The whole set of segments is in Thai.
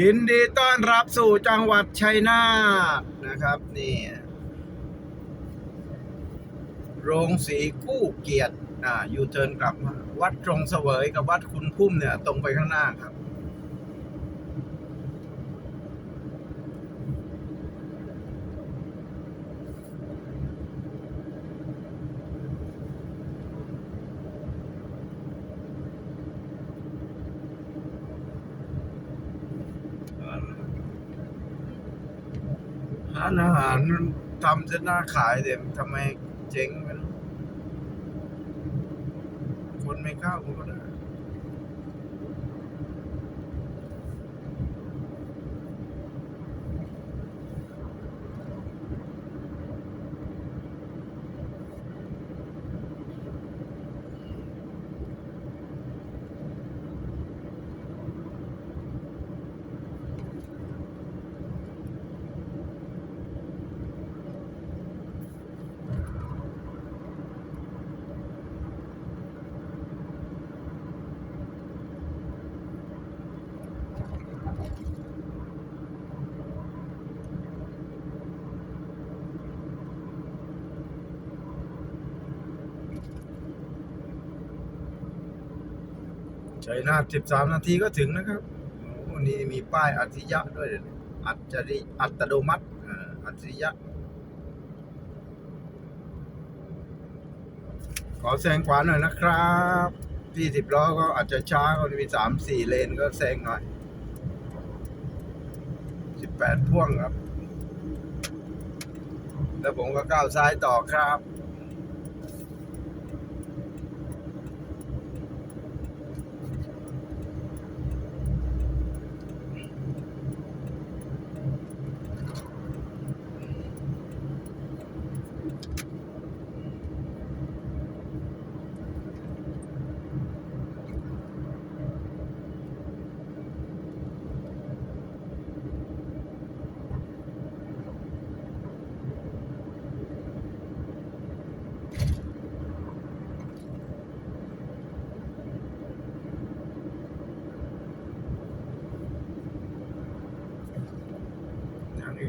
ยินดีต้อนรับสู่จังหวัดชัยนาทนะครับนี่โรงสีกู้เกียรติอ่ายูเทิร์นกลับมาวัดตรงเสวยกับวัดคุณพุ่มเนี่ย ตรงไปข้างหน้าครับ ร้านอาหารทำจะน่าขายเดี๋ยวทำไมเจ๊งไมันคนไม่เข้าก็ได้ ชัยนาท13 นาทีก็ถึงนะครับโอ้นี่มีป้ายอัจฉริยะด้วย อัจฉริอัตโนมัติอัจฉริยะ ขอแซงขวาหน่อยนะครับที่สิบล้อก็อาจจะช้าก็มีสามสี่เลนก็แซงหน่อยสิบแปดพ่วงครับ แล้วผมก็ก้าวซ้ายต่อครับ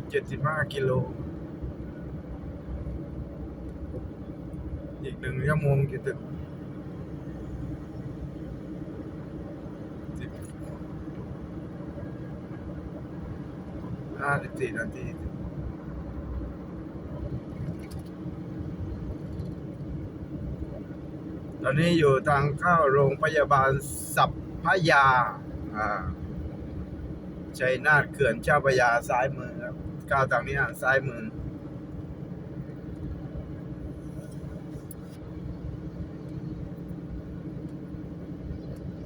เจ็ดสิบห้ากิโล อีกหนึ่งชั่วโมงจะถึงสิบห้าสิบสี่นาทีตอนนี้อยู่ทางเข้าโรงพยาบาลสัพพยาอ่าชัยนาทเขื่อนเจ้าพยาซ้ายมือครับ ก้าวทางนี้อะซ้ายมือ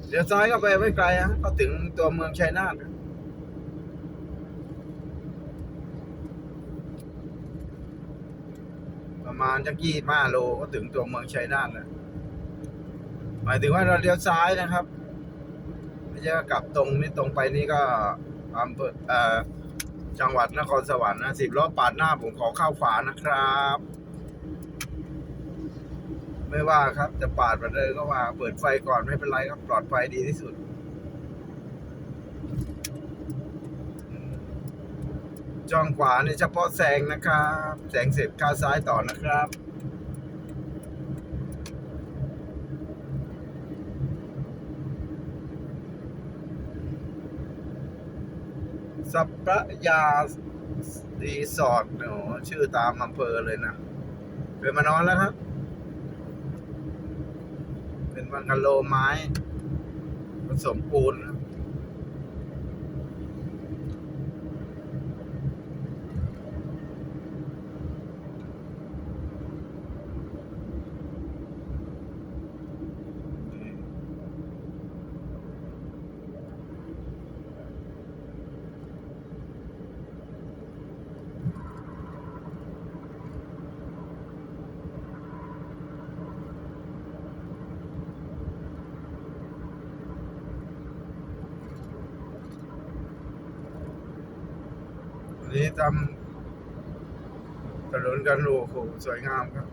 เดี๋ยวซ้ายก็ไปไม่ไกลฮะก็ถึงตัวเมืองชัยนาทประมาณจักยี่ห้าโลก็ถึงตัวเมืองชัยนาทแล้วหมายถึงว่าเราเลี้ยวซ้ายนะครับไม่ใช่กลับตรงนี่ตรงไปนี่ก็อำเภอเอ่อ จังหวัดนครสวรรค์นะสิบล้อปาดหน้าผมขอเข้าขวานะครับ ไม่ว่าครับจะปาดมาเลยก็ว่าเปิดไฟก่อนไม่เป็นไรครับปลอดภัยดีที่สุดจ้องขวานี่เฉพาะแสงนะครับ แสงเสร็จข้าวซ้ายต่อนะครับ สัปปะยารีสอร์ทโอ้ชื่อตามอำเภอเลยนะเป็นมานอนแล้วครับ เป็นบังกะโลไม้ ผสมปูนครั นี้ทำถนนกันโอ้โหสวยงามครับ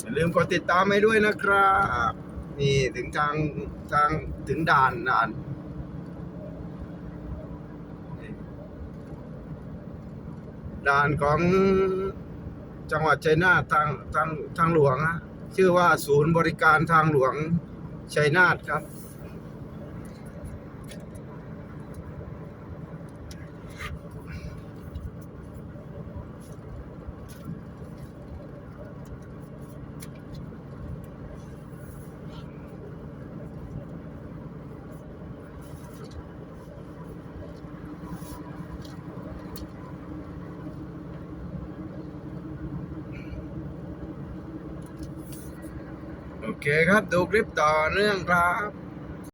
อย่าลืมกดติดตามให้ด้วยนะครับ นี่ถึงทางทางถึงด่านด่านด่านของจังหวัดชัยนาททางทางทางหลวงนะชื่อว่าศูนย์บริการทางหลวงชัยนาทครับ โอเคครับ ดูคลิปต่อเนื่องครับ